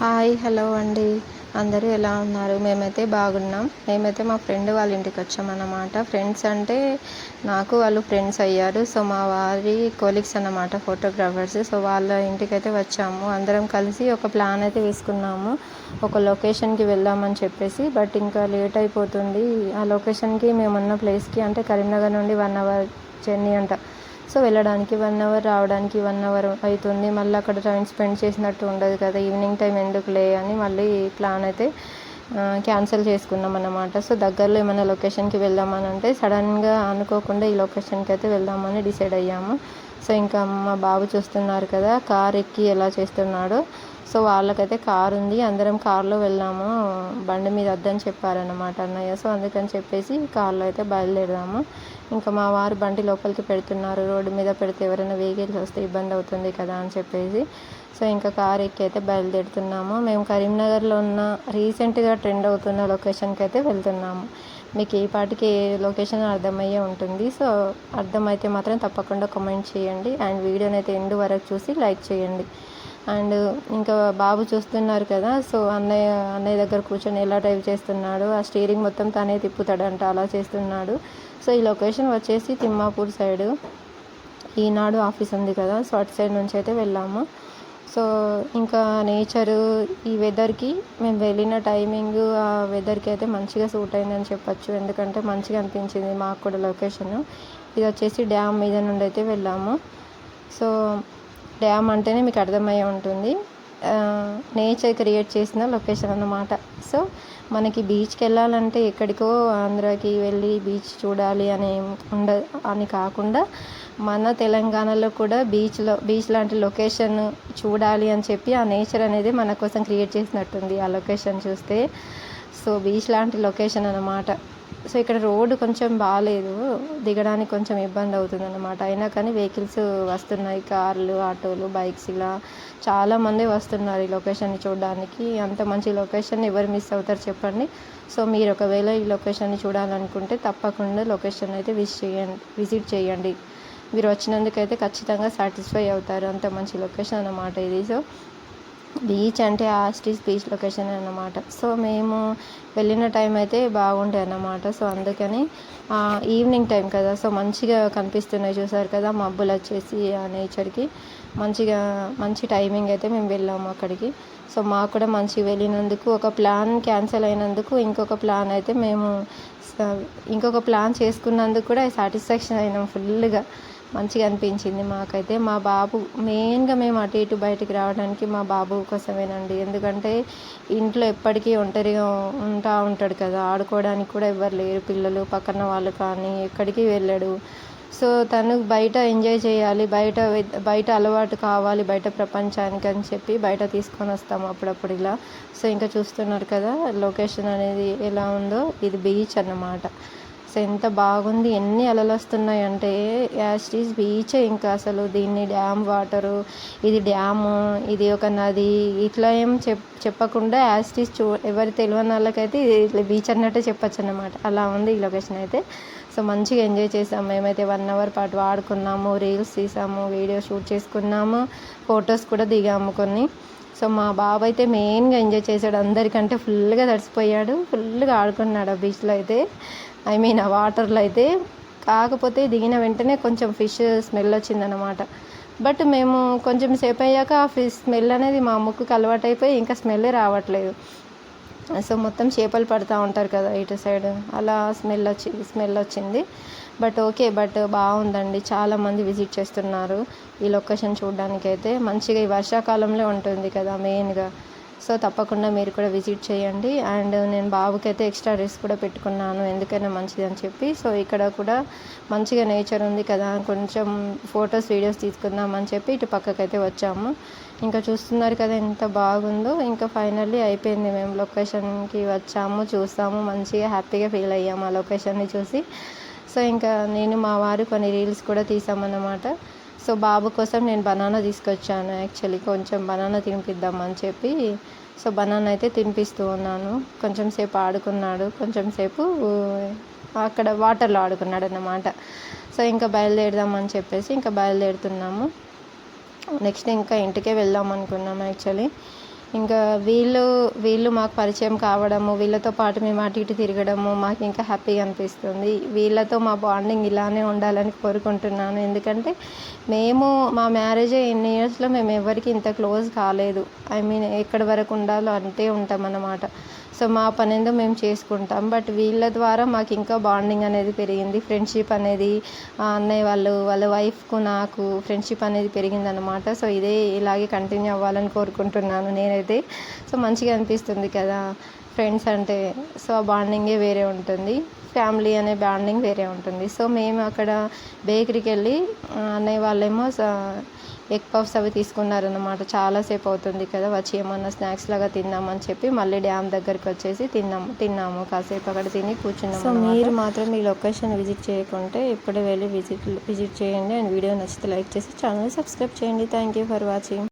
Hi hello అండి. అందరూ ఎలా ఉన్నారు? మేమైతే బాగున్నాం. మేమైతే మా ఫ్రెండ్ వాళ్ళ ఇంటికి వచ్చామన్నమాట. ఫ్రెండ్స్ అంటే నాకు వాళ్ళు ఫ్రెండ్స్ అయ్యారు. సో మా వారి కొలీగ్స్ అన్నమాట ఫోటోగ్రాఫర్స్. సో వాళ్ళ ఇంటికి అయితే వచ్చాము. అందరం కలిసి ఒక ప్లాన్ అయితే వేసుకున్నాము. ఒక లొకేషన్కి వెళ్దామని చెప్పేసి బట్ ఇంకా లేట్ అయిపోతుంది. ఆ లొకేషన్కి మేమున్న ప్లేస్కి అంటే కరీంనగర్ నుండి వన్ అవర్ జర్నీ అంట. సో వెళ్ళడానికి వన్ అవర్ రావడానికి వన్ అవర్ అవుతుంది. మళ్ళీ అక్కడ టైం స్పెండ్ చేసినట్టు ఉండదు కదా. ఈవినింగ్ టైం ఎందుకులే అని మళ్ళీ ప్లాన్ అయితే క్యాన్సిల్ చేసుకున్నాం అన్నమాట. సో దగ్గరలో ఏమైనా లొకేషన్కి వెళ్దామని అంటే సడన్గా అనుకోకుండా ఈ లొకేషన్కి అయితే వెళ్దామని డిసైడ్ అయ్యాము. సో ఇంకా మా బాబు చూస్తున్నారు కదా కార్ ఎక్కి ఎలా చేస్తున్నాడో. సో వాళ్ళకైతే కార్ ఉంది. అందరం కార్లో వెళ్ళాము బండి మీద వద్దని చెప్పారన్నమాట అన్నయ్య. సో అందుకని చెప్పేసి కార్లో అయితే బయలుదేరాము ఇంకా మా వారు బండి లోపలికి పెడుతున్నారు. రోడ్డు మీద పెడితే ఎవరైనా వెహికల్స్ వస్తే ఇబ్బంది అవుతుంది కదా అని చెప్పేసి. సో ఇంకా కార్ ఎక్కి అయితే బయలుదేరుతున్నాము. మేము కరీంనగర్లో ఉన్న రీసెంట్గా ట్రెండ్ అవుతున్న లొకేషన్కి అయితే వెళ్తున్నాము. మీకు ఏ పాటికి ఏ లొకేషన్ అర్థమయ్యే ఉంటుంది. సో అర్థమైతే మాత్రం తప్పకుండా కామెంట్ చేయండి. అండ్ వీడియోని అయితే ఎండు వరకు చూసి లైక్ చేయండి. అండ్ ఇంకా బాబు చూస్తున్నారు కదా సో అన్నయ్య అన్నయ్య దగ్గర కూర్చొని ఎలా డ్రైవ్ చేస్తున్నాడు ఆ స్టీరింగ్ మొత్తం తనే తిప్పుతాడంట అలా చేస్తున్నాడు. సో ఈ లొకేషన్ వచ్చేసి తిమ్మాపూర్ సైడు. ఈనాడు ఆఫీస్ ఉంది కదా సో అటు సైడ్ నుంచి అయితే వెళ్ళాము. సో ఇంకా నేచరు ఈ వెదర్కి మేము వెళ్ళిన టైమింగ్ ఆ వెదర్కి అయితే మంచిగా సూట్ అయిందని చెప్పచ్చు. ఎందుకంటే మంచిగా అనిపించింది మాకు కూడా లొకేషన్. ఇది వచ్చేసి డ్యామ్ మీద నుండి అయితే వెళ్ళాము. సో డ్యామ్ అంటేనే మీకు అర్థమయ్యే ఉంటుంది. నేచర్ క్రియేట్ చేసిన లొకేషన్ అన్నమాట. సో మనకి బీచ్కి వెళ్ళాలంటే ఎక్కడికో ఆంధ్రాకి వెళ్ళి బీచ్ చూడాలి అని ఉండ అని కాకుండా మన తెలంగాణలో కూడా బీచ్లో బీచ్ లాంటి లొకేషన్ చూడాలి అని చెప్పి ఆ నేచర్ అనేది మన కోసం క్రియేట్ చేసినట్టుంది ఆ లొకేషన్ చూస్తే. సో బీచ్ లాంటి లొకేషన్ అన్నమాట. సో ఇక్కడ రోడ్డు కొంచెం బాగాలేదు దిగడానికి కొంచెం ఇబ్బంది అవుతుంది అనమాట అయినా కానీ వెహికల్స్ వస్తున్నాయి. కార్లు ఆటోలు బైక్స్ ఇలా చాలామంది వస్తున్నారు ఈ లొకేషన్ని చూడడానికి. అంత మంచి లొకేషన్ ఎవరు మిస్ అవుతారు చెప్పండి. సో మీరు ఒకవేళ ఈ లొకేషన్ని చూడాలనుకుంటే తప్పకుండా లొకేషన్ అయితే విజిట్ చేయండి. విజిట్ చేయండి. మీరు వచ్చినందుకైతే ఖచ్చితంగా సాటిస్ఫై అవుతారు. అంత మంచి లొకేషన్ అన్నమాట ఇది. సో బీచ్ అంటే ఆస్టిస్ బీచ్ లొకేషన్ అన్నమాట. సో మేము వెళ్ళిన టైం అయితే బాగుంటాయి అన్నమాట. సో అందుకని ఈవినింగ్ టైం కదా. సో మంచిగా కనిపిస్తున్నాయి చూసారు కదా మబ్బులు వచ్చేసి ఆ నేచర్కి. మంచిగా మంచి టైమింగ్ అయితే మేము వెళ్ళాము అక్కడికి. సో మాకు కూడా మంచిగా వెళ్ళినందుకు ఒక ప్లాన్ క్యాన్సిల్ అయినందుకు ఇంకొక ప్లాన్ అయితే మేము ఇంకొక ప్లాన్ చేసుకున్నందుకు కూడా సాటిస్ఫాక్షన్ అయినాం ఫుల్గా. మంచిగా అనిపించింది మాకైతే. మా బాబు మెయిన్గా మేము అటు ఇటు బయటికి రావడానికి మా బాబు కోసమేనండి. ఎందుకంటే ఇంట్లో ఎప్పటికీ ఒంటరిగా ఉంటా ఉంటాడు కదా. ఆడుకోవడానికి కూడా ఎవ్వరు లేరు. పిల్లలు పక్కన వాళ్ళు కానీ ఎక్కడికి వెళ్ళాడు. సో తను బయట ఎంజాయ్ చేయాలి. బయట బయట అలవాటు కావాలి. బయట ప్రపంచానికి అని చెప్పి బయట తీసుకొని వస్తాము అప్పుడప్పుడు ఇలా. సో ఇంకా చూస్తున్నారు కదా లొకేషన్ అనేది ఎలా ఉందో. ఇది బీచ్ అన్నమాట. అసలు ఎంత బాగుంది ఎన్ని అలలు వస్తున్నాయి అంటే యాస్టీస్ బీచ్ ఇంకా అసలు దీన్ని డ్యామ్ వాటరు ఇది డ్యాము ఇది ఒక నది ఇట్లా ఏం చెప్ చెప్పకుండా యాస్టీస్ చూ ఎవరి తెలియని వాళ్ళకైతే ఇది బీచ్ అన్నట్టే చెప్పచ్చు అన్నమాట. అలా ఉంది ఈ లొకేషన్ అయితే. సో మంచిగా ఎంజాయ్ చేసాం. మేమైతే వన్ అవర్ పాటు ఆడుకున్నాము రీల్స్ తీసాము వీడియో షూట్ చేసుకున్నాము ఫొటోస్ కూడా దిగాము కొన్ని. సో మా బాబు అయితే మెయిన్గా ఎంజాయ్ చేశాడు. అందరికంటే ఫుల్గా తడిసిపోయాడు. ఫుల్గా ఆడుకున్నాడు ఆ బీచ్లో అయితే. ఐ మీన్ ఆ వాటర్లో అయితే కాకపోతే దిగిన వెంటనే కొంచెం ఫిష్ స్మెల్ వచ్చిందనమాట బట్ మేము కొంచెం సేపు అయ్యాక ఆ ఫిష్ స్మెల్ అనేది మా ముక్కుకు అలవాటు అయిపోయి ఇంకా స్మెల్ రావట్లేదు. సో మొత్తం చేపలు పడుతూ ఉంటారు కదా ఇటు సైడ్. అలా స్మెల్ వచ్చి స్మెల్ వచ్చింది. బట్ ఓకే బట్ బాగుందండి. చాలామంది విజిట్ చేస్తున్నారు ఈ లొకేషన్ చూడడానికి అయితే మంచిగా ఈ వర్షాకాలంలో ఉంటుంది కదా మెయిన్గా. సో తప్పకుండా మీరు కూడా విజిట్ చేయండి. అండ్ నేను బాబుకైతే ఎక్స్ట్రా డ్రెస్ కూడా పెట్టుకున్నాను. ఎందుకైనా మంచిది అని చెప్పి. సో ఇక్కడ కూడా మంచిగా నేచర్ ఉంది కదా. కొంచెం ఫొటోస్ వీడియోస్ తీసుకుందాం అని చెప్పి ఇటు పక్కకైతే వచ్చాము. ఇంకా చూస్తున్నారు కదా ఎంత బాగుందో. ఇంకా ఫైనల్లీ అయిపోయింది మేము లొకేషన్కి వచ్చాము చూసాము మంచిగా హ్యాపీగా ఫీల్ అయ్యాము ఆ లొకేషన్ని చూసి. సో ఇంకా నేను మా వారు కొన్ని రీల్స్ కూడా తీసామన్నమాట. సో బాబు కోసం నేను బనానా తీసుకొచ్చాను. యాక్చువల్లీ కొంచెం బనానా తినిపిద్దామని చెప్పి. సో బనానా అయితే తినిపిస్తూ ఉన్నాను. కొంచెం సేపు ఆడుకున్నాడు. కొంచెం సేపు అక్కడ వాటర్లో ఆడుకున్నాడు అన్నమాట. సో ఇంకా బయలుదేరదామని చెప్పేసి ఇంకా బయలుదేరుతున్నాము. నెక్స్ట్ ఇంకా ఇంటికే వెళ్దాం అనుకున్నాము యాక్చువల్లీ. ఇంకా వీళ్ళు వీళ్ళు మాకు పరిచయం కావడము వీళ్ళతో పాటు మేము అటు ఇటు తిరగడము మాకు ఇంకా హ్యాపీగా అనిపిస్తుంది. వీళ్ళతో మా బాండింగ్ ఇలానే ఉండాలని కోరుకుంటున్నాను. ఎందుకంటే మేము మా మ్యారేజ్ ఎన్ని ఇయర్స్లో మేము ఎవరికి ఇంత క్లోజ్ కాలేదు. ఐ మీన్ ఎక్కడి వరకు ఉండాలో అంతే ఉంటాం అన్నమాట సో మా పని ఏందో మేము చేసుకుంటాం. బట్ వీళ్ళ ద్వారా మాకు ఇంకా బాండింగ్ అనేది పెరిగింది. ఫ్రెండ్షిప్ అనేది అన్నయ్య వాళ్ళు వాళ్ళ వైఫ్కు నాకు ఫ్రెండ్షిప్ అనేది పెరిగింది అనమాట సో ఇదే ఇలాగే కంటిన్యూ అవ్వాలని కోరుకుంటున్నాను నేనైతే. సో మంచిగా అనిపిస్తుంది కదా ఫ్రెండ్స్ అంటే. సో ఆ బాండింగే వేరే ఉంటుంది. ఫ్యామిలీ అనే బాండింగ్ వేరే ఉంటుంది. సో మేము అక్కడ బేకరీకి వెళ్ళి అన్నయ్య వాళ్ళేమో ఎగ్ పఫ్స్ అవి తీసుకున్నారన్నమాట. చాలాసేపు అవుతుంది కదా వచ్చి ఏమన్నా స్నాక్స్ లాగా తిందామని చెప్పి మళ్ళీ డ్యామ్ దగ్గరికి వచ్చేసి తిన్నాము తిన్నాము. కాసేపు అక్కడ తిని కూర్చున్నాము సో మీరు మాత్రం ఈ లొకేషన్ విజిట్ చేయకుంటే ఇప్పుడే వెళ్ళి విజిట్ విజిట్ చేయండి. అండ్ వీడియో నచ్చితే లైక్ చేసి ఛానల్ సబ్స్క్రైబ్ చేయండి. Thank you for watching.